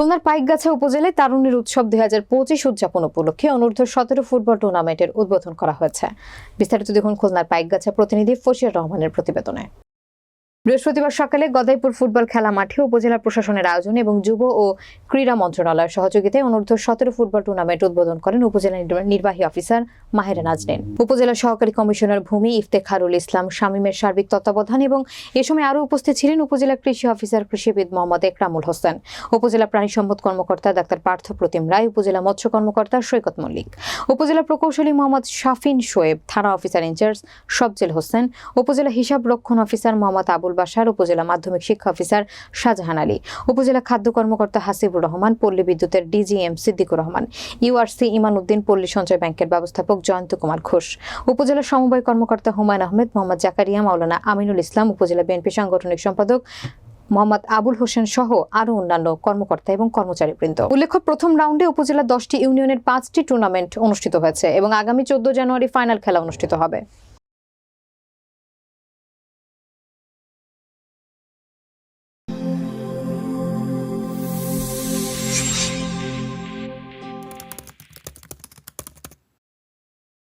খুলনার পাইকগাছা উপজেলায় তারুণ্যের উৎসব দুই হাজার পঁচিশ উদযাপন উপলক্ষে অনূর্ধ্ব সতেরো ফুটবল টুর্নামেন্টের উদ্বোধন করা হয়েছে। বিস্তারিত দেখুন খুলনার পাইকগাছা প্রতিনিধি ফসিয়ার রহমানের প্রতিবেদনে। বৃহস্পতিবার সকালে গদাইপুর ফুটবল খেলা মাঠে উপজেলা প্রশাসনের আয়োজনে এবং যুব ও ক্রীড়া মন্ত্রণালয়ের সহযোগিতায় অনূর্ধ্ব সতেরো ফুটবল টুর্নামেন্ট উদ্বোধন করেন উপজেলা নির্বা- নির্বাহী অফিসার মাহেরা নাজনীন উপজেলা সহকারী কমিশনার ভূমি ইফতেখারুল ইসলাম, শামীমের সার্বিক তত্ত্বাবধান এবং এ সময় আরও উপস্থিত ছিলেন উপজেলা কৃষি অফিসার কৃষিবিদ মোহাম্মদ একরামুল হোসেন। উপজেলা প্রাণী সম্পদ কর্মকর্তা ডাক্তার পার্থ প্রতিম রায়, উপজেলা মৎস্য কর্মকর্তা সৈকত মল্লিক, উপজেলা প্রকৌশলী মোহাম্মদ শাফিন শোয়েব, থানা অফিসার ইনচার্জ সবজেল হোসেন, উপজেলা হিসাব রক্ষণ অফিসার মোহাম্মদ আবুল বাসার উপজেলা মাধ্যমিক শিক্ষা অফিসার শাহজাহান আলী, উপজেলা খাদ্য কর্মকর্তা হাসিবুর রহমান, পল্লী বিদ্যুতের ডিজিএম সিদ্দিকুর রহমান ইউআরসি ইমান উদ্দিন পল্লী সঞ্চয় ব্যাংকের ব্যবস্থাপক জয়ন্ত কুমার ঘোষ। উপজেলা সমবায় কর্মকর্তা হুমায়ুন আহমেদ, মোহাম্মদ জাকারিয়া, মাওলানা আমিনুল ইসলাম, উপজেলা বিএনপি সাংগঠনিক সম্পাদক মোহাম্মদ আবুল হোসেন সহ আরও অন্যান্য কর্মকর্তা এবং কর্মচারী কর্মচারীবৃন্দ। উল্লেখ্য, প্রথম রাউন্ডে উপজেলা দশটি ইউনিয়নের পাঁচটি টুর্নামেন্ট অনুষ্ঠিত হয়েছে এবং আগামী চোদ্দ জানুয়ারি ফাইনাল খেলা অনুষ্ঠিত হবে।